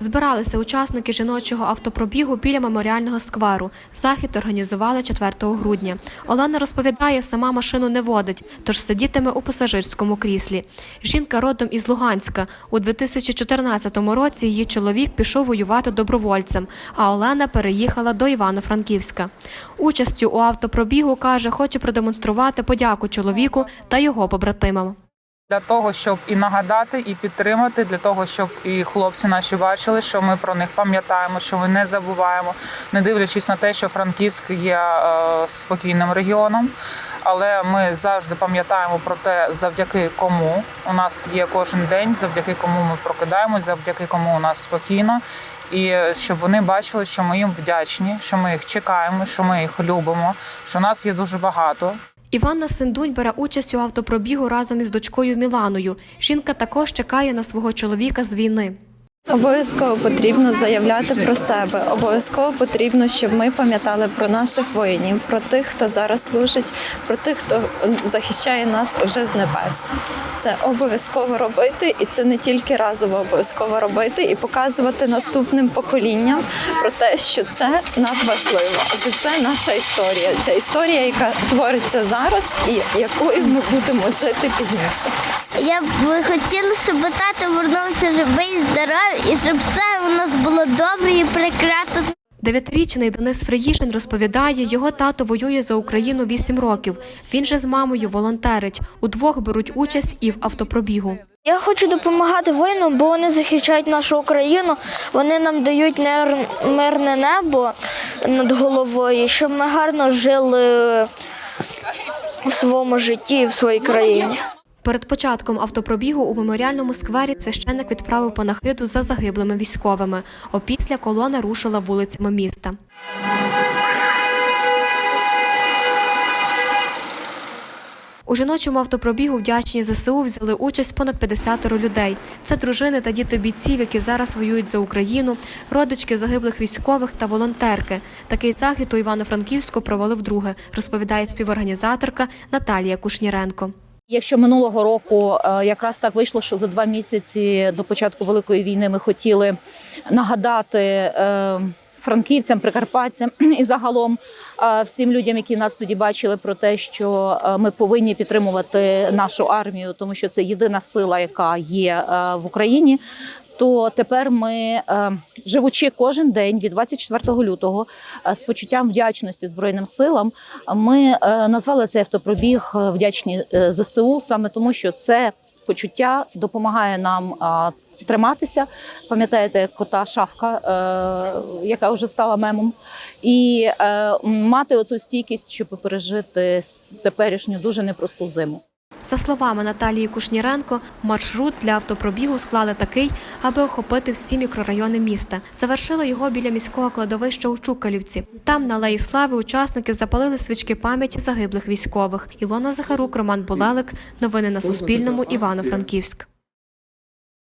Збиралися учасники жіночого автопробігу біля меморіального скверу. Захід організували 4 грудня. Олена розповідає, сама машину не водить, тож сидітиме у пасажирському кріслі. Жінка родом із Луганська. У 2014 році її чоловік пішов воювати добровольцем, а Олена переїхала до Івано-Франківська. Участю у автопробігу каже, хоче продемонструвати подяку чоловіку та його побратимам. Для того, щоб і нагадати, і підтримати, для того, щоб і хлопці наші бачили, що ми про них пам'ятаємо, що ми не забуваємо, не дивлячись на те, що Франківськ є е, спокійним регіоном. Але ми завжди пам'ятаємо про те, завдяки кому у нас є кожен день, завдяки кому ми прокидаємось, завдяки кому у нас спокійно. І щоб вони бачили, що ми їм вдячні, що ми їх чекаємо, що ми їх любимо, що нас є дуже багато. Іванна Синдунь бере участь у автопробігу разом із дочкою Міланою. Жінка також чекає на свого чоловіка з війни. Обов'язково потрібно заявляти про себе. Обов'язково потрібно, щоб ми пам'ятали про наших воїнів, про тих, хто зараз служить, про тих, хто захищає нас уже з небес. Це обов'язково робити, і це не тільки разово обов'язково робити і показувати наступним поколінням про те, що це надважливо, що це наша історія. Це історія, яка твориться зараз, і якою ми будемо жити пізніше. Я б хотіла, щоб тато вернувся живий, здоровий, і щоб все у нас було добре і прекрасно. Дев'ятирічний Денис Фриїшин розповідає, його тато воює за Україну 8 років. Він же з мамою волонтерить. Удвох беруть участь і в автопробігу. Я хочу допомагати воїнам, бо вони захищають нашу Україну. Вони нам дають мирне небо над головою, щоб ми гарно жили в своєму житті, в своїй країні. Перед початком автопробігу у меморіальному сквері священник відправив панахиду за загиблими військовими. Опісля колона рушила вулицями міста. У жіночому автопробігу вдячні ЗСУ взяли участь понад 50 людей. Це дружини та діти бійців, які зараз воюють за Україну, родички загиблих військових та волонтерки. Такий захід у Івано-Франківську провели вдруге, розповідає співорганізаторка Наталія Кушніренко. Якщо минулого року е, якраз так вийшло, що за два місяці до початку великої війни ми хотіли нагадати. е, Франківцям, прикарпатцям і загалом е, всім людям, які нас тоді бачили, про те, що ми повинні підтримувати нашу армію, тому що це єдина сила, яка є в Україні. То тепер ми, е, живучи кожен день від 24 лютого, е, з почуттям вдячності Збройним силам, ми е, назвали цей автопробіг вдячні ЗСУ, саме тому, що це почуття допомагає нам. Триматися, пам'ятаєте, кота шавка, е, яка вже стала мемом, і е, мати оцю стійкість, щоб пережити теперішню дуже непросту зиму. За словами Наталії Кушніренко, маршрут для автопробігу склали такий, аби охопити всі мікрорайони міста. Завершили його біля міського кладовища у Чукалівці. Там на Алеї Слави учасники запалили свічки пам'яті загиблих військових. Ілона Захарук, Роман Булелик, Новини на Суспільному. Івано-Франківськ.